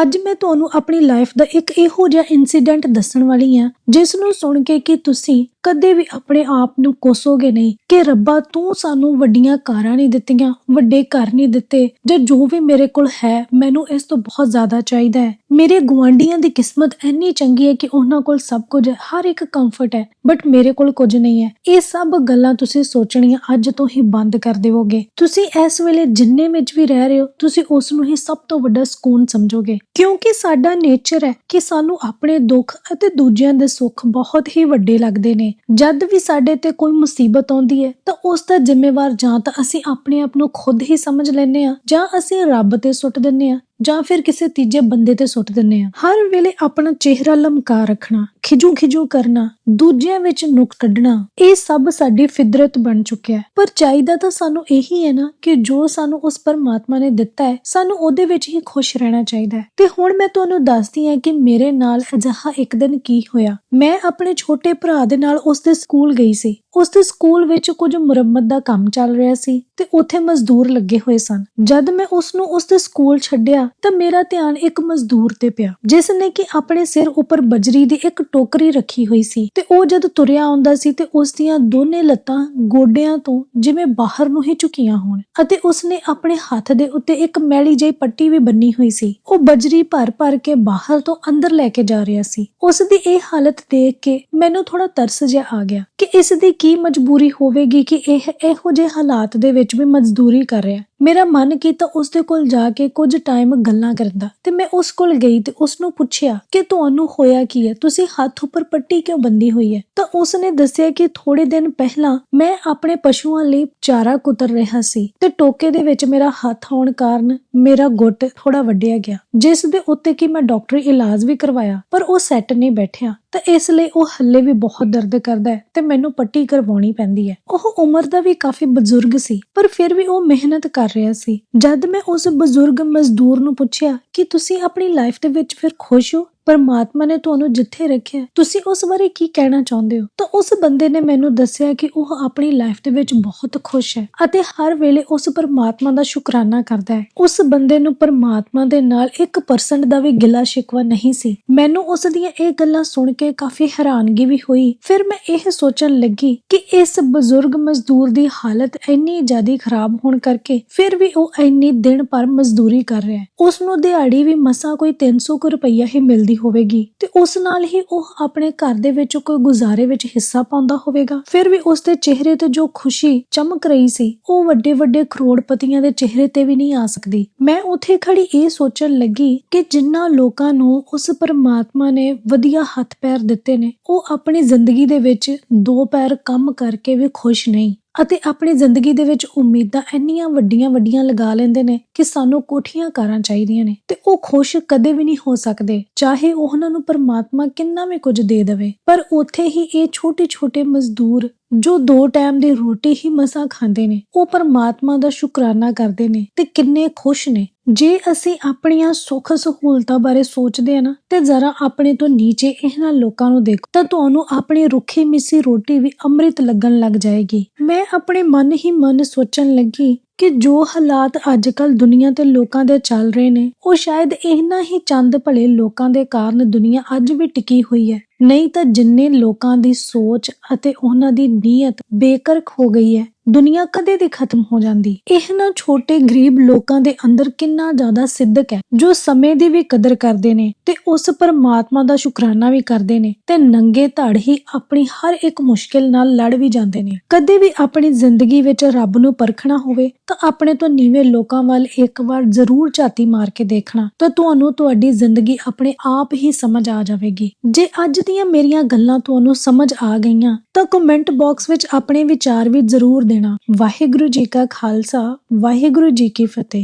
ਅੱਜ ਮੈਂ ਤੁਹਾਨੂੰ ਆਪਣੀ ਲਾਈਫ ਦਾ ਇੱਕ ਇਹੋ ਜਿਹਾ ਇਨਸੀਡੈਂਟ ਦੱਸਣ ਵਾਲੀ ਹਾਂ, ਜਿਸ ਨੂੰ ਸੁਣ ਕੇ ਕਿ ਤੁਸੀਂ ਕਦੇ ਵੀ ਆਪਣੇ ਆਪ ਨੂੰ ਕੋਸੋਗੇ ਨਹੀਂ ਕਿ ਰੱਬਾ ਤੂੰ ਸਾਨੂੰ ਵੱਡੀਆਂ ਕਾਰਾਂ ਨਹੀਂ ਦਿੱਤੀਆਂ, ਵੱਡੇ ਘਰ ਨਹੀਂ ਦਿੱਤੇ ਜਾਂ ਜੋ ਵੀ ਮੇਰੇ ਕੋਲ ਹੈ, ਮੈਨੂੰ ਇਸ ਤੋਂ ਬਹੁਤ ਜ਼ਿਆਦਾ ਚਾਹੀਦਾ ਹੈ। ਮੇਰੇ ਗੁਆਂਢੀਆਂ ਦੀ ਕਿਸਮਤ ਇੰਨੀ ਚੰਗੀ ਹੈ ਕਿ ਉਹਨਾਂ ਕੋਲ ਸਭ ਕੁਝ ਹੈ, ਹਰ ਇੱਕ ਕੰਫਰਟ ਹੈ ਬਟ ਮੇਰੇ ਕੋਲ ਕੁਝ ਨਹੀਂ ਹੈ। ਇਹ ਸਭ ਗੱਲਾਂ ਤੁਸੀਂ ਸੋਚਣੀਆਂ ਅੱਜ ਤੋਂ ਹੀ ਬੰਦ ਕਰ ਦੇਵੋਗੇ। ਤੁਸੀਂ ਇਸ ਵੇਲੇ ਜਿੰਨੇ ਵਿੱਚ ਵੀ ਰਹਿ ਰਹੇ ਹੋ, ਤੁਸੀਂ ਉਸ ਨੂੰ ਹੀ ਸਭ ਤੋਂ ਵੱਡਾ ਸਕੂਨ ਸਮਝੋਗੇ। ਕਿਉਂਕਿ ਸਾਡਾ ਨੇਚਰ ਹੈ ਕਿ ਸਾਨੂੰ ਆਪਣੇ ਦੁੱਖ ਅਤੇ ਦੂਜਿਆਂ ਦੇ ਸੁੱਖ ਬਹੁਤ ਹੀ ਵੱਡੇ ਲੱਗਦੇ ਨੇ। ਜਦ ਵੀ ਸਾਡੇ ਤੇ ਕੋਈ ਮੁਸੀਬਤ ਆਉਂਦੀ ਹੈ, ਤਾਂ ਉਸ ਦਾ ਜ਼ਿੰਮੇਵਾਰ ਜਾਂ ਤਾਂ ਅਸੀਂ ਆਪਣੇ ਆਪ ਨੂੰ ਖੁਦ ਹੀ ਸਮਝ ਲੈਂਦੇ ਆ ਜਾਂ ਅਸੀਂ ਰੱਬ ਤੇ ਸੁੱਟ ਦਿੰਨੇ ਆ ਜਾਂ ਫਿਰ ਕਿਸੇ ਤੀਜੇ ਬੰਦੇ ਤੇ ਸੁੱਟ ਦਿੰਨੇ ਆ। ਹਰ ਵੇਲੇ ਆਪਣਾ ਚਿਹਰਾ ਲਮਕਾ ਰੱਖਣਾ ਖਿਜੂ ਖਿਜੂ ਕਰਨਾ, ਦੂਜਿਆਂ ਵਿੱਚ ਨੁਕਸ ਕੱਢਣਾ, ਇਹ ਸਭ ਸਾਡੀ ਫਿਦਰਤ ਬਣ ਚੁੱਕਿਆ ਹੈ। ਪਰ ਚਾਹੀਦਾ ਤਾਂ ਸਾਨੂੰ ਇਹੀ ਹੈ ਨਾ ਕਿ ਜੋ ਸਾਨੂੰ ਉਸ ਪਰਮਾਤਮਾ ਨੇ ਦਿੱਤਾ ਹੈ, ਸਾਨੂੰ ਉਹਦੇ ਵਿੱਚ ਹੀ ਖੁਸ਼ ਰਹਿਣਾ ਚਾਹੀਦਾ ਹੈ। ਤੇ ਹੁਣ ਮੈਂ ਤੁਹਾਨੂੰ ਦੱਸਦੀ ਹਾਂ ਕਿ ਮੇਰੇ ਨਾਲ ਅਜਿਹਾ ਇੱਕ ਦਿਨ ਕੀ ਹੋਇਆ। ਮੈਂ ਆਪਣੇ ਛੋਟੇ ਭਰਾ ਦੇ ਨਾਲ ਉਸ ਦੇ ਸਕੂਲ ਗਈ ਸੀ। ਉਸ ਦੇ ਸਕੂਲ ਵਿੱਚ ਕੁਝ ਮੁਰੰਮਤ ਦਾ ਕੰਮ ਚੱਲ ਰਿਹਾ ਸੀ ਤੇ ਉੱਥੇ ਮਜ਼ਦੂਰ ਲੱਗੇ ਹੋਏ ਸਨ। ਜਦ ਮੈਂ ਉਸ ਨੂੰ ਉਸ ਦੇ ਸਕੂਲ ਛੱਡਿਆ, ਤਾਂ ਮੇਰਾ ਧਿਆਨ ਇੱਕ ਮਜ਼ਦੂਰ ਤੇ ਪਿਆ ਜਿਸ ਨੇ ਕਿ ਆਪਣੇ ਸਿਰ ਉੱਪਰ ਬਜਰੀ ਦੀ ਇੱਕ ਟੋਕਰੀ ਰੱਖੀ ਹੋਈ ਸੀ ਤੇ ਉਹ ਜਦ ਤੁਰਿਆ ਆਉਂਦਾ ਸੀ ਤੇ ਉਸ ਦੀਆਂ ਦੋਨੇ ਲੱਤਾਂ ਗੋਡਿਆਂ ਤੋਂ ਜਿਵੇਂ ਬਾਹਰ ਨੂੰ ਹੀ ਝੁਕੀਆਂ ਹੋਣ ਅਤੇ ਉਸ ਨੇ ਆਪਣੇ ਹੱਥ ਦੇ ਉੱਤੇ ਇੱਕ ਮੈਲੀ ਜਿਹੀ ਪੱਟੀ ਵੀ ਬੰਨੀ ਹੋਈ ਸੀ। ਉਹ ਬਜਰੀ ਭਰ ਭਰ ਕੇ ਬਾਹਰ ਤੋਂ ਅੰਦਰ ਲੈ ਕੇ ਜਾ ਰਿਹਾ ਸੀ। ਉਸ ਦੀ ਇਹ ਹਾਲਤ ਦੇਖ ਕੇ ਮੈਨੂੰ ਥੋੜਾ ਤਰਸ ਜਿਹਾ ਆ ਗਿਆ ਕਿ ਇਸ ਦੀ ਕੀ ਮਜਬੂਰੀ ਹੋਵੇਗੀ ਕਿ ਇਹ ਇਹੋ ਜਿਹੇ ਹਾਲਾਤ ਦੇ ਵਿੱਚ ਵੀ ਮਜ਼ਦੂਰੀ ਕਰ ਰਿਹਾ? ਮੇਰਾ ਮਨ ਕੀਤਾ ਉਸ ਦੇ ਕੋਲ ਜਾ ਕੇ ਕੁਝ ਟਾਈਮ ਗੱਲਾਂ ਕਰਨ ਦਾ ਤੇ ਮੈਂ ਉਸ ਕੋਲ ਗਈ ਤੇ ਉਸ ਨੂੰ ਪੁੱਛਿਆ ਕਿ ਤੁਹਾਨੂੰ ਹੋਇਆ ਕੀ ਹੈ? ਤੁਸੀਂ ਹੱਥ ਉੱਪਰ ਪੱਟੀ ਕਿਉਂ ਬੰਦੀ ਹੋਈ ਹੈ? ਤਾਂ ਉਸ ਨੇ ਦੱਸਿਆ ਕਿ ਥੋੜੇ ਦਿਨ ਪਹਿਲਾਂ ਮੈਂ ਆਪਣੇ ਪਸ਼ੂਆਂ ਲਈ ਚਾਰਾ ਕੁਤਰ ਰਿਹਾ ਸੀ ਤੇ ਟੋਕੇ ਦੇ ਵਿੱਚ ਮੇਰਾ ਹੱਥ ਆਉਣ ਕਾਰਨ ਮੇਰਾ ਗੁੱਟ ਥੋੜਾ ਵੱਡਿਆ ਗਿਆ, ਜਿਸ ਦੇ ਉੱਤੇ ਕਿ ਮੈਂ ਡਾਕਟਰੀ ਇਲਾਜ ਵੀ ਕਰਵਾਇਆ, ਪਰ ਉਹ ਸੈੱਟ ਨਹੀਂ ਬੈਠਿਆ। ਤਾਂ ਇਸ ਲਈ ਉਹ ਹੱਲੇ ਵੀ ਬਹੁਤ ਦਰਦ ਕਰਦਾ ਹੈ ਤੇ ਮੈਨੂੰ ਪੱਟੀ ਕਰਵਾਉਣੀ ਪੈਂਦੀ ਹੈ। ਉਹ ਉਮਰ ਦਾ ਵੀ ਕਾਫੀ ਬਜ਼ੁਰਗ ਸੀ, ਪਰ ਫਿਰ ਵੀ ਉਹ ਮਿਹਨਤ ਕਰ ਰਿਹਾ ਸੀ। ਜਦ ਮੈਂ ਉਸ ਬਜ਼ੁਰਗ ਮਜ਼ਦੂਰ ਨੂੰ ਪੁੱਛਿਆ ਕਿ ਤੁਸੀਂ ਆਪਣੀ ਲਾਈਫ ਦੇ ਵਿੱਚ ਫਿਰ ਖੁਸ਼ ਹੋ? ਪਰਮਾਤਮਾ ਨੇ ਤੁਹਾਨੂੰ ਜਿੱਥੇ ਰੱਖਿਆ ਤੁਸੀਂ ਉਸ ਬਾਰੇ ਕੀ ਕਹਿਣਾ ਚਾਹੁੰਦੇ ਹੋ? ਤਾਂ ਉਸ ਬੰਦੇ ਨੇ ਮੈਨੂੰ ਦੱਸਿਆ ਕਿ ਉਹ ਆਪਣੀ ਲਾਈਫ ਦੇ ਵਿੱਚ ਬਹੁਤ ਖੁਸ਼ ਹੈ ਅਤੇ ਹਰ ਵੇਲੇ ਉਸ ਪਰਮਾਤਮਾ ਦਾ ਸ਼ੁਕਰਾਨਾ ਕਰਦਾ ਹੈ। ਉਸ ਬੰਦੇ ਨੂੰ ਪਰਮਾਤਮਾ ਦੇ ਨਾਲ 1% ਦਾ ਵੀ ਗਿਲਾ ਸ਼ਿਕਵਾ ਨਹੀਂ ਸੀ। ਮੈਨੂੰ ਉਸ ਦੀਆਂ ਇਹ ਗੱਲਾਂ ਸੁਣ ਕੇ ਕਾਫੀ ਹੈਰਾਨਗੀ ਵੀ ਹੋਈ। ਫਿਰ ਮੈਂ ਇਹ ਸੋਚਣ ਲੱਗੀ ਕਿ ਇਸ ਬਜ਼ੁਰਗ ਮਜ਼ਦੂਰ ਦੀ ਹਾਲਤ ਇੰਨੀ ਜ਼ਿਆਦਾ ਖਰਾਬ ਹੋਣ ਕਰਕੇ ਫਿਰ ਵੀ ਉਹ ਇੰਨੀ ਦਿਨ ਪਰ ਮਜ਼ਦੂਰੀ ਕਰ ਰਿਹਾ ਹੈ। ਉਸ ਨੂੰ ਦਿਹਾੜੀ ਵੀ ਮਸਾ ਕੋਈ 300 ਕੁ ਰੁਪਈਆ ਹੀ ਮਿਲਦੀ ਹੋਵੇਗੀ ਤੇ ਉਸ ਨਾਲ ਹੀ ਉਹ ਆਪਣੇ ਘਰ ਦੇ ਵਿੱਚ ਕੋਈ ਗੁਜ਼ਾਰੇ ਵਿੱਚ ਹਿੱਸਾ ਪਾਉਂਦਾ ਹੋਵੇਗਾ। ਫਿਰ ਵੀ ਉਸ ਦੇ ਚਿਹਰੇ ਤੇ ਜੋ ਖੁਸ਼ੀ ਚਮਕ ਰਹੀ ਸੀ, ਉਹ ਵੱਡੇ ਵੱਡੇ ਕਰੋੜਪਤੀਆਂ ਦੇ ਚਿਹਰੇ ਤੇ ਵੀ ਨਹੀਂ ਆ ਸਕਦੀ। ਮੈਂ ਉੱਥੇ ਖੜੀ ਇਹ ਸੋਚਣ ਲੱਗੀ ਕਿ ਜਿੰਨਾ ਲੋਕਾਂ ਨੂੰ ਉਸ ਪਰਮਾਤਮਾ ਨੇ ਵਧੀਆ ਹੱਥ ਪੈਰ ਦਿੱਤੇ ਨੇ, ਉਹ ਆਪਣੀ ਜ਼ਿੰਦਗੀ ਦੇ ਵਿੱਚ ਦੋ ਪੈਰ ਕੰਮ ਕਰਕੇ ਵੀ ਖੁਸ਼ ਨਹੀਂ। ਅਤੇ ਆਪਣੀ ਜ਼ਿੰਦਗੀ ਦੇ ਵਿੱਚ ਉਮੀਦਾਂ ਇੰਨੀਆਂ ਵੱਡੀਆਂ ਵੱਡੀਆਂ ਲਗਾ ਲੈਂਦੇ ਨੇ ਕਿ ਸਾਨੂੰ ਕੋਠੀਆਂ ਕਾਰਾਂ ਚਾਹੀਦੀਆਂ ਨੇ ਤੇ ਉਹ ਖੁਸ਼ ਕਦੇ ਵੀ ਨਹੀਂ ਹੋ ਸਕਦੇ, ਚਾਹੇ ਉਹਨਾਂ ਨੂੰ ਪਰਮਾਤਮਾ ਕਿੰਨਾ ਵੀ ਕੁਝ ਦੇ ਦੇਵੇ। ਪਰ ਉੱਥੇ ਹੀ ਇਹ ਛੋਟੇ ਛੋਟੇ ਮਜ਼ਦੂਰ ਜੋ ਦੋ ਟਾਈਮ ਦੀ ਰੋਟੀ ਹੀ ਮਸਾਂ ਖਾਂਦੇ ਨੇ, ਉਹ ਪਰਮਾਤਮਾ ਦਾ ਸ਼ੁਕਰਾਨਾ ਕਰਦੇ ਨੇ ਤੇ ਕਿੰਨੇ ਖੁਸ਼ ਨੇ। ਜੇ ਅਸੀਂ ਆਪਣੀਆਂ ਸੁੱਖ ਸਹੂਲਤਾਂ ਬਾਰੇ ਸੋਚਦੇ ਆ ਨਾ, ਤੇ ਜ਼ਰਾ ਆਪਣੇ ਤੋਂ ਨੀਚੇ ਇਹਨਾਂ ਲੋਕਾਂ ਨੂੰ ਦੇਖੋ, ਤਾਂ ਤੁਹਾਨੂੰ ਆਪਣੀ ਰੁੱਖੀ ਮਿੱਸੀ ਰੋਟੀ ਵੀ ਅੰਮ੍ਰਿਤ ਲੱਗਣ ਲੱਗ ਜਾਏਗੀ। ਮੈਂ ਆਪਣੇ ਮਨ ਹੀ ਮਨ ਸੋਚਣ ਲੱਗੀ ਕਿ ਜੋ ਹਾਲਾਤ ਅੱਜਕੱਲ ਦੁਨੀਆ ਤੇ ਲੋਕਾਂ ਦੇ ਚੱਲ ਰਹੇ ਨੇ, ਉਹ ਸ਼ਾਇਦ ਇਹਨਾਂ ਹੀ ਚੰਦ ਭਲੇ ਲੋਕਾਂ ਦੇ ਕਾਰਨ ਦੁਨੀਆ ਅੱਜ ਵੀ ਟਿਕੀ ਹੋਈ ਹੈ। ਨਹੀਂ ਤਾਂ ਜਿੰਨੇ ਲੋਕਾਂ ਦੀ ਸੋਚ ਅਤੇ ਉਹਨਾਂ ਦੀ ਨੀਅਤ ਬੇਕਰਕ ਹੋ ਗਈ ਹੈ ਦੁਨੀਆ ਕਦੇ ਦੀ ਖਤਮ ਹੋ ਜਾਂਦੀ। ਇਹਨਾਂ ਛੋਟੇ ਗਰੀਬ ਲੋਕਾਂ ਦੇ ਅੰਦਰ ਕਿੰਨਾ ਜ਼ਿਆਦਾ ਸਿੱਧਕ ਹੈ, ਜੋ ਸਮੇਂ ਦੀ ਵੀ ਕਦਰ ਕਰਦੇ ਨੇ ਤੇ ਉਸ ਪਰਮਾਤਮਾ ਦਾ ਸ਼ੁਕਰਾਨਾ ਵੀ ਕਰਦੇ ਨੇ ਤੇ ਨੰਗੇ ਧੜ ਹੀ ਆਪਣੀ ਹਰ ਇੱਕ ਮੁਸ਼ਕਿਲ ਨਾਲ ਲੜ ਵੀ ਜਾਂਦੇ ਨੇ। ਕਦੇ ਵੀ ਆਪਣੀ ਜ਼ਿੰਦਗੀ ਵਿੱਚ ਰੱਬ ਨੂੰ ਪਰਖਣਾ ਹੋਵੇ ਤਾਂ ਆਪਣੇ ਤੋਂ ਨੀਵੇਂ ਲੋਕਾਂ ਵੱਲ ਇੱਕ ਵਾਰ ਜ਼ਰੂਰ ਝਾਤੀ ਮਾਰ ਕੇ ਦੇਖਣਾ ਤਾਂ ਤੁਹਾਨੂੰ ਤੁਹਾਡੀ ਜ਼ਿੰਦਗੀ ਆਪਣੇ ਆਪ ਹੀ ਸਮਝ ਆ ਜਾਵੇਗੀ। ਜੇ ਅੱਜ ਦੀਆਂ ਮੇਰੀਆਂ ਗੱਲਾਂ ਤੁਹਾਨੂੰ ਸਮਝ ਆ ਗਈਆਂ ਤਾਂ ਕਮੈਂਟ ਬਾਕਸ ਵਿੱਚ ਆਪਣੇ ਵਿਚਾਰ ਵੀ ਜ਼ਰੂਰ ਦੇਣਾ। ਵਾਹਿਗੁਰੂ ਜੀ ਕਾ ਖਾਲਸਾ ਵਾਹਿਗੁਰੂ ਜੀ ਕੀ ਫਤਿਹ।